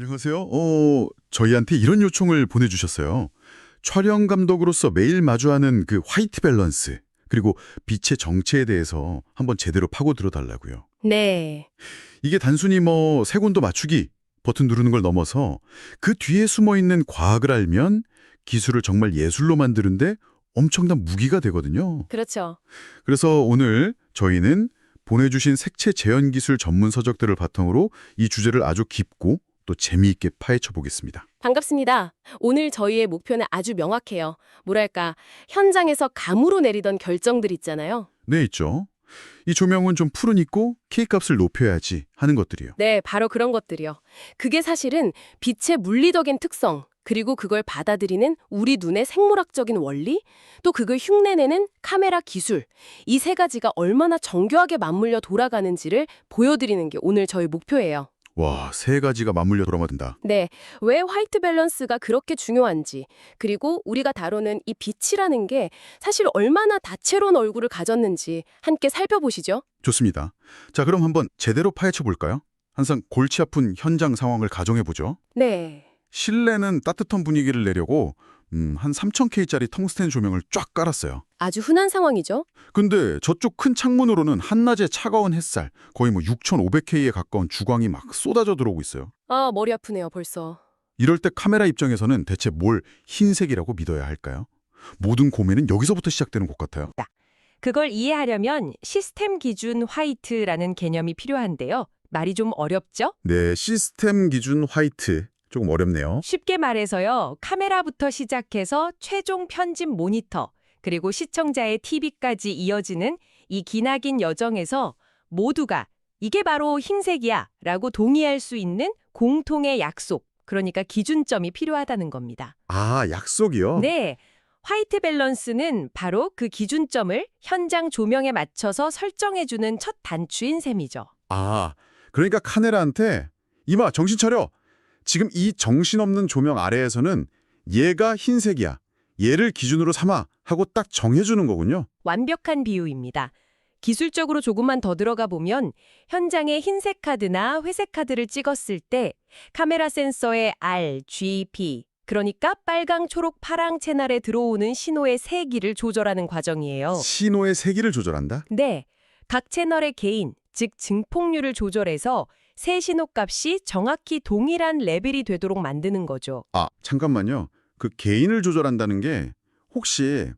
안녕하세요. 어, 저희한테 이런 요청을 보내주셨어요. 촬영 감독으로서 매일 마주하는 그 화이트 밸런스, 그리고 빛의 정체에 대해서 한번 제대로 파고 들어 달라고요. 네. 이게 단순히 뭐 색온도 맞추기 버튼 누르는 걸 넘어서 그 뒤에 숨어 있는 과학을 알면 기술을 정말 예술로 만드는데 엄청난 무기가 되거든요. 그렇죠. 그래서 오늘 저희는 보내주신 색채 재현 기술 전문 서적들을 바탕으로 이 주제를 아주 깊고 또 재미있게 파헤쳐 보겠습니다. 반갑습니다. 오늘 저희의 목표는 아주 명확해요. 뭐랄까, 현장에서 감으로 내리던 결정들 있잖아요. 네, 있죠. 이 조명은 좀 푸른 있고 K값을 높여야지 하는 것들이요. 네, 바로 그런 것들이요. 그게 사실은 빛의 물리적인 특성, 그리고 그걸 받아들이는 우리 눈의 생물학적인 원리, 또 그걸 흉내내는 카메라 기술, 이 세 가지가 얼마나 정교하게 맞물려 돌아가는지를 보여드리는 게 오늘 저희 목표예요. 와, 세 가지가 맞물려 돌아맞는다. 네, 왜 화이트 밸런스가 그렇게 중요한지, 그리고 우리가 다루는 이 빛이라는 게 사실 얼마나 다채로운 얼굴을 가졌는지 함께 살펴보시죠. 좋습니다. 자, 그럼 한번 제대로 파헤쳐 볼까요? 항상 골치 아픈 현장 상황을 가정해 보죠. 네. 실내는 따뜻한 분위기를 내려고 음, 한 3000K짜리 텅스텐 조명을 쫙 깔았어요. 아주 흔한 상황이죠. 근데 저쪽 큰 창문으로는 한낮의 차가운 햇살, 거의 뭐 6500K에 가까운 주광이 막 쏟아져 들어오고 있어요. 아, 머리 아프네요, 벌써. 이럴 때 카메라 입장에서는 대체 뭘 흰색이라고 믿어야 할까요? 모든 고민은 여기서부터 시작되는 것 같아요. 그걸 이해하려면 시스템 기준 화이트라는 개념이 필요한데요. 말이 좀 어렵죠? 네, 시스템 기준 화이트. 조금 어렵네요. 쉽게 말해서요. 카메라부터 시작해서 최종 편집 모니터, 그리고 시청자의 TV까지 이어지는 이 기나긴 여정에서 모두가 이게 바로 흰색이야 라고 동의할 수 있는 공통의 약속, 그러니까 기준점이 필요하다는 겁니다. 아, 약속이요? 네. 화이트 밸런스는 바로 그 기준점을 현장 조명에 맞춰서 설정해주는 첫 단추인 셈이죠. 아, 그러니까 카메라한테 이마 정신 차려. 지금 이 정신없는 조명 아래에서는 얘가 흰색이야. 얘를 기준으로 삼아 하고 딱 정해주는 거군요. 완벽한 비유입니다. 기술적으로 조금만 더 들어가 보면 현장에 흰색 카드나 회색 카드를 찍었을 때 카메라 센서의 R, G, P 그러니까 빨강, 초록, 파랑 채널에 들어오는 신호의 세기를 조절하는 과정이에요. 신호의 세기를 조절한다? 네, 각 채널의 개인, 즉 증폭률을 조절해서 새 신호 값이 정확히 동일한 레벨이 되도록 만드는 거죠. 아, 잠깐만요. 그 개인을 조절한다는 게 혹시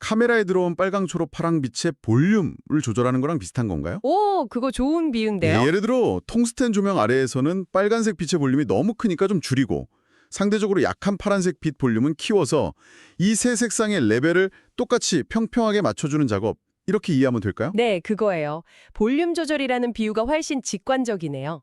카메라에 들어온 빨강, 초록, 파랑 빛의 볼륨을 조절하는 거랑 비슷한 건가요? 오, 그거 좋은 비유인데요. 네, 예를 들어 텅스텐 조명 아래에서는 빨간색 빛의 볼륨이 너무 크니까 좀 줄이고 상대적으로 약한 파란색 빛 볼륨은 키워서 이 세 색상의 레벨을 똑같이 평평하게 맞춰주는 작업 이렇게 이해하면 될까요? 네, 그거예요. 볼륨 조절이라는 비유가 훨씬 직관적이네요.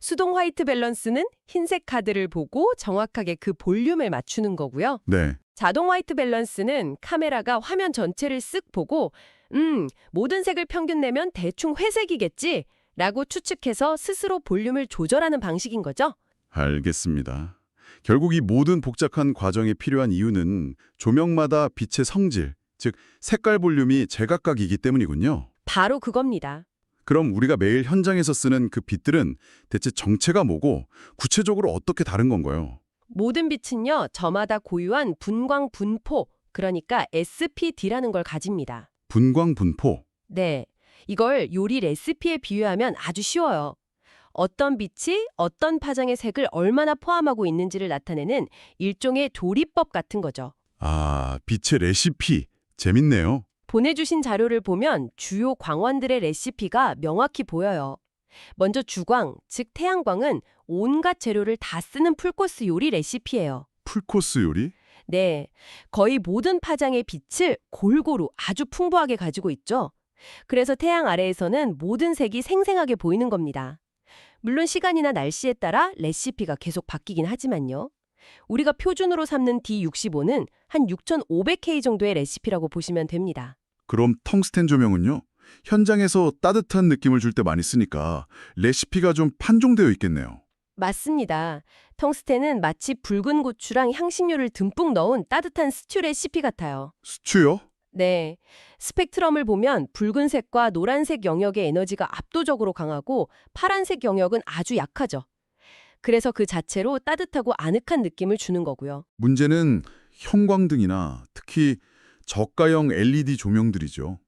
수동 화이트 밸런스는 흰색 카드를 보고 정확하게 그 볼륨을 맞추는 거고요. 네. 자동 화이트 밸런스는 카메라가 화면 전체를 쓱 보고 음, 모든 색을 평균 내면 대충 회색이겠지? 라고 추측해서 스스로 볼륨을 조절하는 방식인 거죠. 알겠습니다. 결국 이 모든 복잡한 과정에 필요한 이유는 조명마다 빛의 성질, 즉 색깔 볼륨이 제각각이기 때문이군요. 바로 그겁니다. 그럼 우리가 매일 현장에서 쓰는 그 빛들은 대체 정체가 뭐고 구체적으로 어떻게 다른 건가요? 모든 빛은요, 저마다 고유한 분광 분포, 그러니까 SPD라는 걸 가집니다. 분광 분포. 네. 이걸 요리 레시피에 비유하면 아주 쉬워요. 어떤 빛이 어떤 파장의 색을 얼마나 포함하고 있는지를 나타내는 일종의 조리법 같은 거죠. 아, 빛의 레시피. 재밌네요. 보내주신 자료를 보면 주요 광원들의 레시피가 명확히 보여요. 먼저 주광, 즉 태양광은 온갖 재료를 다 쓰는 풀코스 요리 레시피예요. 풀코스 요리? 네, 거의 모든 파장의 빛을 골고루 아주 풍부하게 가지고 있죠. 그래서 태양 아래에서는 모든 색이 생생하게 보이는 겁니다. 물론 시간이나 날씨에 따라 레시피가 계속 바뀌긴 하지만요. 우리가 표준으로 삼는 D65는 한 6500K 정도의 레시피라고 보시면 됩니다. 그럼 텅스텐 조명은요? 현장에서 따뜻한 느낌을 줄 때 많이 쓰니까 레시피가 좀 판종되어 있겠네요. 맞습니다. 텅스텐은 마치 붉은 고추랑 향신료를 듬뿍 넣은 따뜻한 스튜 레시피 같아요. 스튜요? 네. 스펙트럼을 보면 붉은색과 노란색 영역의 에너지가 압도적으로 강하고 파란색 영역은 아주 약하죠. 그래서 그 자체로 따뜻하고 아늑한 느낌을 주는 거고요. 문제는 형광등이나 특히 저가형 LED 조명들이죠.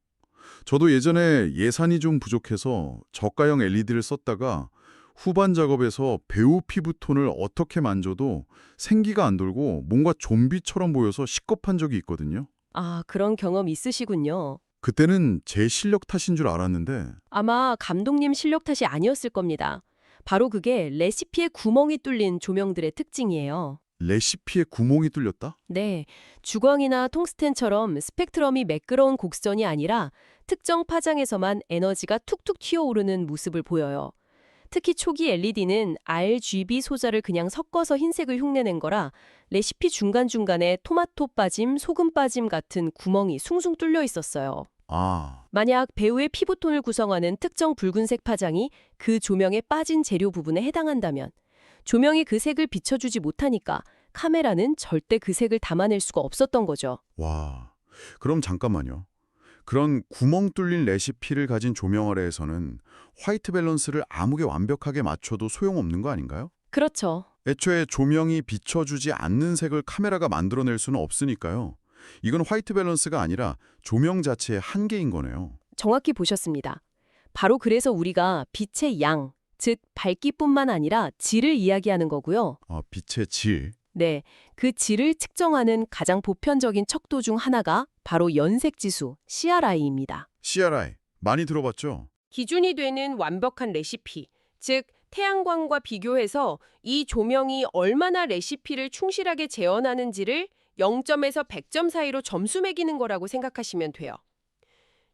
저도 예전에 예산이 좀 부족해서 저가형 LED를 썼다가 후반 작업에서 배우 피부톤을 어떻게 만져도 생기가 안 돌고 뭔가 좀비처럼 보여서 식겁한 적이 있거든요. 아, 그런 경험 있으시군요. 그때는 제 실력 탓인 줄 알았는데 아마 감독님 실력 탓이 아니었을 겁니다. 바로 그게 레시피에 구멍이 뚫린 조명들의 특징이에요. 레시피에 구멍이 뚫렸다? 네, 주광이나 퉁스텐처럼 스펙트럼이 매끄러운 곡선이 아니라 특정 파장에서만 에너지가 툭툭 튀어오르는 모습을 보여요. 특히 초기 LED는 RGB 소자를 그냥 섞어서 흰색을 흉내낸 거라 레시피 중간중간에 토마토 빠짐, 소금 빠짐 같은 구멍이 숭숭 뚫려 있었어요. 아, 만약 배우의 피부톤을 구성하는 특정 붉은색 파장이 그 조명에 빠진 재료 부분에 해당한다면 조명이 그 색을 비춰주지 못하니까 카메라는 절대 그 색을 담아낼 수가 없었던 거죠. 와. 그럼 잠깐만요. 그런 구멍 뚫린 레시피를 가진 조명 아래에서는 화이트 밸런스를 아무게 완벽하게 맞춰도 소용없는 거 아닌가요? 그렇죠. 애초에 조명이 비춰주지 않는 색을 카메라가 만들어낼 수는 없으니까요. 이건 화이트 밸런스가 아니라 조명 자체의 한계인 거네요. 정확히 보셨습니다. 바로 그래서 우리가 빛의 양, 즉 밝기뿐만 아니라 질을 이야기하는 거고요. 아, 빛의 질. 네, 그 질을 측정하는 가장 보편적인 척도 중 하나가 바로 연색지수, CRI입니다. CRI. 많이 들어봤죠? 기준이 되는 완벽한 레시피, 즉 태양광과 비교해서 이 조명이 얼마나 레시피를 충실하게 재현하는지를 0점에서 100점 사이로 점수 매기는 거라고 생각하시면 돼요.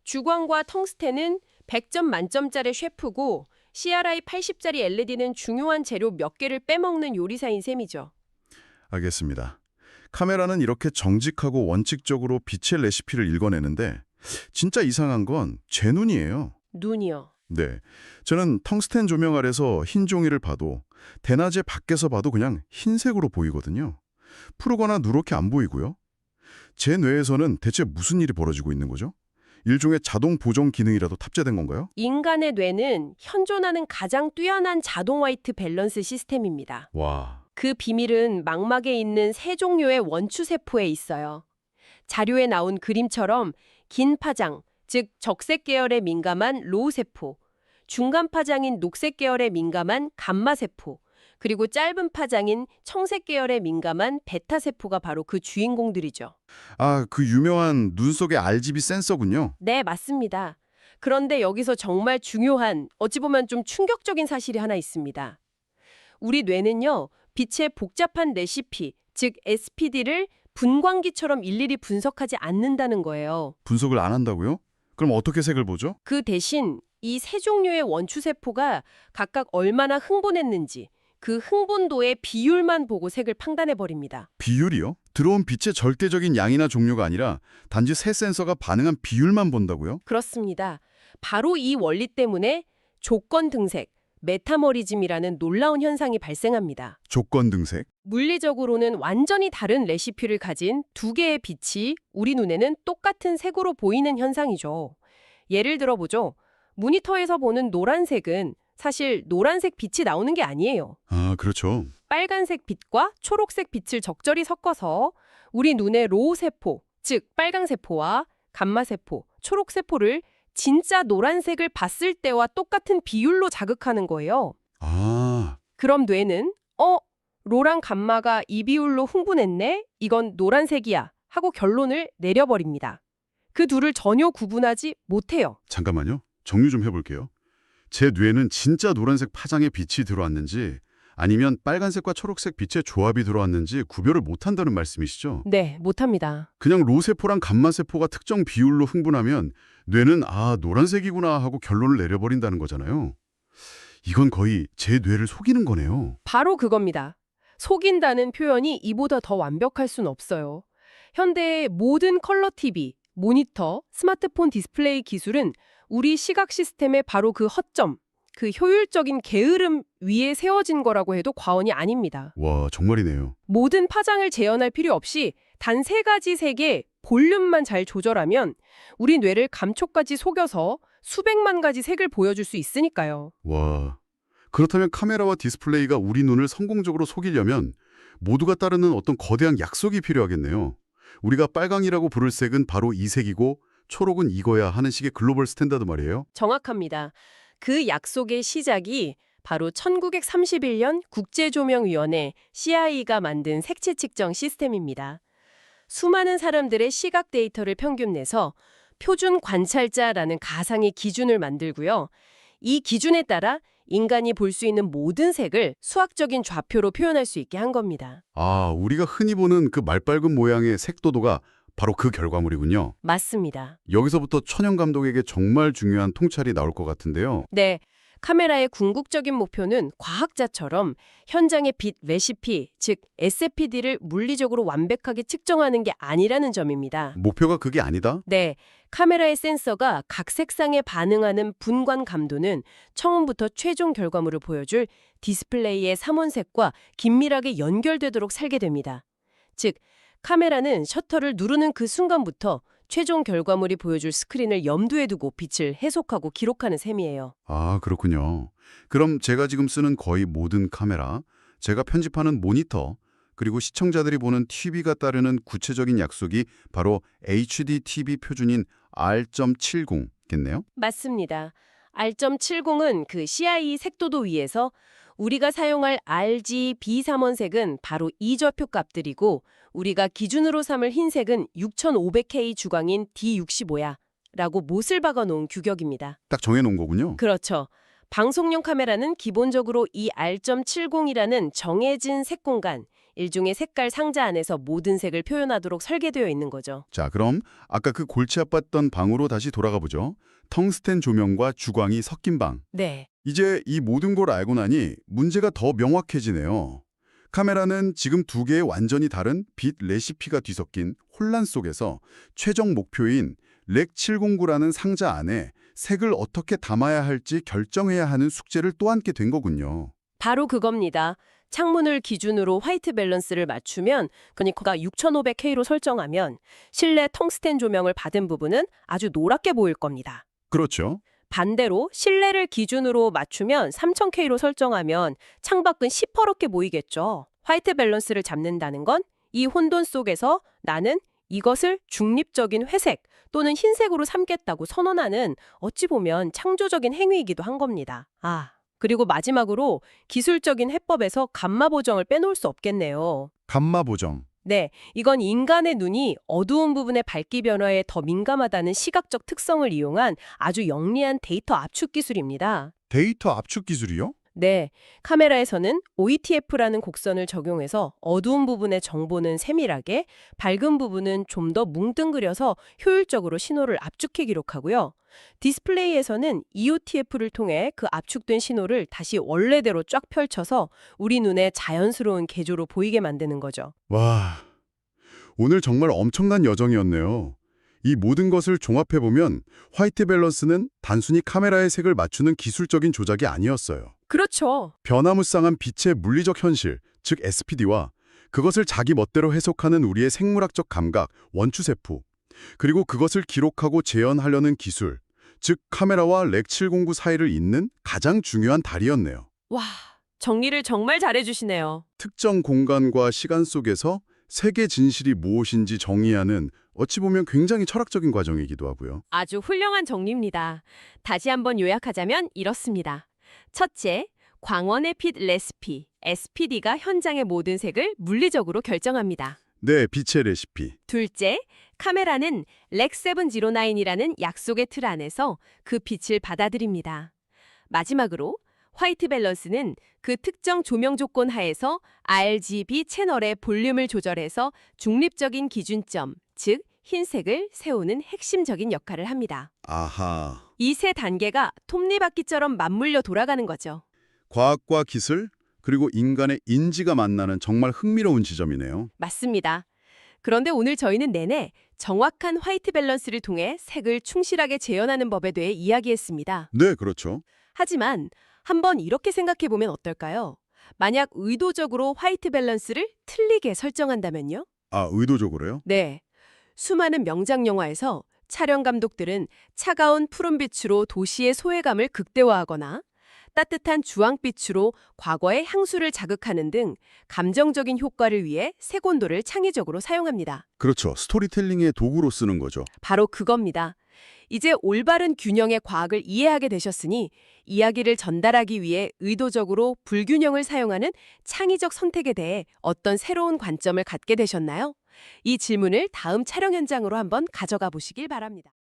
주광과 텅스텐은 100점 만점짜리 셰프고 CRI 80짜리 LED는 중요한 재료 몇 개를 빼먹는 요리사인 셈이죠. 알겠습니다. 카메라는 이렇게 정직하고 원칙적으로 빛의 레시피를 읽어내는데 진짜 이상한 건 제 눈이에요. 눈이요. 네. 저는 텅스텐 조명 아래서 흰 종이를 봐도 대낮에 밖에서 봐도 그냥 흰색으로 보이거든요. 푸르거나 누렇게 안 보이고요. 제 뇌에서는 대체 무슨 일이 벌어지고 있는 거죠? 일종의 자동 보정 기능이라도 탑재된 건가요? 인간의 뇌는 현존하는 가장 뛰어난 자동 화이트 밸런스 시스템입니다. 와. 그 비밀은 망막에 있는 세 종류의 원추 세포에 있어요. 자료에 나온 그림처럼 긴 파장, 즉 적색 계열에 민감한 로우 세포, 중간 파장인 녹색 계열에 민감한 감마 세포, 그리고 짧은 파장인 청색 계열에 민감한 베타 세포가 바로 그 주인공들이죠. 아, 그 유명한 눈 속의 RGB 센서군요. 네, 맞습니다. 그런데 여기서 정말 중요한, 어찌 보면 좀 충격적인 사실이 하나 있습니다. 우리 뇌는요, 빛의 복잡한 레시피, 즉 SPD를 분광기처럼 일일이 분석하지 않는다는 거예요. 분석을 안 한다고요? 그럼 어떻게 색을 보죠? 그 대신 이 세 종류의 원추세포가 각각 얼마나 흥분했는지 그 흥분도의 비율만 보고 색을 판단해버립니다. 비율이요? 들어온 빛의 절대적인 양이나 종류가 아니라 단지 새 센서가 반응한 비율만 본다고요? 그렇습니다. 바로 이 원리 때문에 조건 등색, 메타머리즘이라는 놀라운 현상이 발생합니다. 조건 등색? 물리적으로는 완전히 다른 레시피를 가진 두 개의 빛이 우리 눈에는 똑같은 색으로 보이는 현상이죠. 예를 들어보죠. 모니터에서 보는 노란색은 사실 노란색 빛이 나오는 게 아니에요. 아, 그렇죠. 빨간색 빛과 초록색 빛을 적절히 섞어서 우리 눈의 로우 세포, 즉 빨강 세포와 감마 세포, 초록 세포를 진짜 노란색을 봤을 때와 똑같은 비율로 자극하는 거예요. 아, 그럼 뇌는 어, 로랑 감마가 이 비율로 흥분했네? 이건 노란색이야. 하고 결론을 내려버립니다. 그 둘을 전혀 구분하지 못해요. 잠깐만요. 정리 좀 해볼게요. 제 뇌는 진짜 노란색 파장의 빛이 들어왔는지 아니면 빨간색과 초록색 빛의 조합이 들어왔는지 구별을 못한다는 말씀이시죠? 네, 못합니다. 그냥 로세포랑 감마세포가 특정 비율로 흥분하면 뇌는 아, 노란색이구나 하고 결론을 내려버린다는 거잖아요. 이건 거의 제 뇌를 속이는 거네요. 바로 그겁니다. 속인다는 표현이 이보다 더 완벽할 순 없어요. 현대의 모든 컬러 TV, 모니터, 스마트폰 디스플레이 기술은 우리 시각 시스템의 바로 그 허점, 그 효율적인 게으름 위에 세워진 거라고 해도 과언이 아닙니다. 와, 정말이네요. 모든 파장을 재현할 필요 없이 단 세 가지 색의 볼륨만 잘 조절하면 우리 뇌를 감촉까지 속여서 수백만 가지 색을 보여줄 수 있으니까요. 와, 그렇다면 카메라와 디스플레이가 우리 눈을 성공적으로 속이려면 모두가 따르는 어떤 거대한 약속이 필요하겠네요. 우리가 빨강이라고 부를 색은 바로 이 색이고 초록은 이거야 하는 식의 글로벌 스탠다드 말이에요. 정확합니다. 그 약속의 시작이 바로 1931년 국제조명위원회 CIE가 만든 색채 측정 시스템입니다. 수많은 사람들의 시각 데이터를 평균 내서 표준 관찰자라는 가상의 기준을 만들고요. 이 기준에 따라 인간이 볼 수 있는 모든 색을 수학적인 좌표로 표현할 수 있게 한 겁니다. 아, 우리가 흔히 보는 그 말빨금 모양의 색도도가 바로 그 결과물이군요. 맞습니다. 여기서부터 천연 감독에게 정말 중요한 통찰이 나올 것 같은데요. 네. 카메라의 궁극적인 목표는 과학자처럼 현장의 빛 레시피, 즉 SPD를 물리적으로 완벽하게 측정하는 게 아니라는 점입니다. 목표가 그게 아니다? 네. 카메라의 센서가 각 색상에 반응하는 분관 감도는 처음부터 최종 결과물을 보여줄 디스플레이의 삼원색과 긴밀하게 연결되도록 설계됩니다. 즉, 카메라는 셔터를 누르는 그 순간부터 최종 결과물이 보여줄 스크린을 염두에 두고 빛을 해석하고 기록하는 셈이에요. 아, 그렇군요. 그럼 제가 지금 쓰는 거의 모든 카메라, 제가 편집하는 모니터, 그리고 시청자들이 보는 TV가 따르는 구체적인 약속이 바로 HD TV 표준인 R.70겠네요? 맞습니다. R.70은 그 CIE 색도도 위에서 우리가 사용할 RGB3원색은 바로 이 좌표 값들이고 우리가 기준으로 삼을 흰색은 6500K 주광인 D65야 라고 못을 박아 놓은 규격입니다. 딱 정해놓은 거군요. 그렇죠. 방송용 카메라는 기본적으로 이 R.70이라는 정해진 색 공간, 일종의 색깔 상자 안에서 모든 색을 표현하도록 설계되어 있는 거죠. 자, 그럼 아까 그 골치 아팠던 방으로 다시 돌아가 보죠. 텅스텐 조명과 주광이 섞인 방. 네. 이제 이 모든 걸 알고 나니 문제가 더 명확해지네요. 카메라는 지금 두 개의 완전히 다른 빛 레시피가 뒤섞인 혼란 속에서 최종 목표인 렉 709라는 상자 안에 색을 어떻게 담아야 할지 결정해야 하는 숙제를 또 안게 된 거군요. 바로 그겁니다. 창문을 기준으로 화이트 밸런스를 맞추면 그러니까 6500K로 설정하면 실내 텅스텐 조명을 받은 부분은 아주 노랗게 보일 겁니다. 그렇죠. 반대로 실내를 기준으로 맞추면 3000K로 설정하면 창밖은 시퍼렇게 보이겠죠. 화이트 밸런스를 잡는다는 건 이 혼돈 속에서 나는 이것을 중립적인 회색 또는 흰색으로 삼겠다고 선언하는 어찌 보면 창조적인 행위이기도 한 겁니다. 아, 그리고 마지막으로 기술적인 해법에서 감마 보정을 빼놓을 수 없겠네요. 감마 보정. 네, 이건 인간의 눈이 어두운 부분의 밝기 변화에 더 민감하다는 시각적 특성을 이용한 아주 영리한 데이터 압축 기술입니다. 데이터 압축 기술이요? 네, 카메라에서는 OETF라는 곡선을 적용해서 어두운 부분의 정보는 세밀하게, 밝은 부분은 좀 더 뭉뚱그려서 효율적으로 신호를 압축해 기록하고요. 디스플레이에서는 EOTF를 통해 그 압축된 신호를 다시 원래대로 쫙 펼쳐서 우리 눈에 자연스러운 개조로 보이게 만드는 거죠. 와, 오늘 정말 엄청난 여정이었네요. 이 모든 것을 종합해보면 화이트 밸런스는 단순히 카메라의 색을 맞추는 기술적인 조작이 아니었어요. 그렇죠. 변화무쌍한 빛의 물리적 현실, 즉 SPD와 그것을 자기 멋대로 해석하는 우리의 생물학적 감각, 원추세포, 그리고 그것을 기록하고 재현하려는 기술, 즉 카메라와 렉 709 사이를 잇는 가장 중요한 다리였네요. 와, 정리를 정말 잘해주시네요. 특정 공간과 시간 속에서 세계 진실이 무엇인지 정의하는 어찌 보면 굉장히 철학적인 과정이기도 하고요. 아주 훌륭한 정리입니다. 다시 한번 요약하자면 이렇습니다. 첫째, 광원의 빛 레시피, SPD가 현장의 모든 색을 물리적으로 결정합니다. 네, 빛의 레시피. 둘째, 카메라는 렉709이라는 약속의 틀 안에서 그 빛을 받아들입니다. 마지막으로 화이트 밸런스는 그 특정 조명 조건 하에서 RGB 채널의 볼륨을 조절해서 중립적인 기준점, 즉 흰색을 세우는 핵심적인 역할을 합니다. 아하. 이 세 단계가 톱니바퀴처럼 맞물려 돌아가는 거죠. 과학과 기술, 그리고 인간의 인지가 만나는 정말 흥미로운 지점이네요. 맞습니다. 그런데 오늘 저희는 내내 정확한 화이트 밸런스를 통해 색을 충실하게 재현하는 법에 대해 이야기했습니다. 네, 그렇죠. 하지만 한번 이렇게 생각해 보면 어떨까요? 만약 의도적으로 화이트 밸런스를 틀리게 설정한다면요? 아, 의도적으로요? 네. 수많은 명작 영화에서 촬영 감독들은 차가운 푸른빛으로 도시의 소외감을 극대화하거나 따뜻한 주황빛으로 과거의 향수를 자극하는 등 감정적인 효과를 위해 색온도를 창의적으로 사용합니다. 그렇죠. 스토리텔링의 도구로 쓰는 거죠. 바로 그겁니다. 이제 올바른 균형의 과학을 이해하게 되셨으니 이야기를 전달하기 위해 의도적으로 불균형을 사용하는 창의적 선택에 대해 어떤 새로운 관점을 갖게 되셨나요? 이 질문을 다음 촬영 현장으로 한번 가져가 보시길 바랍니다.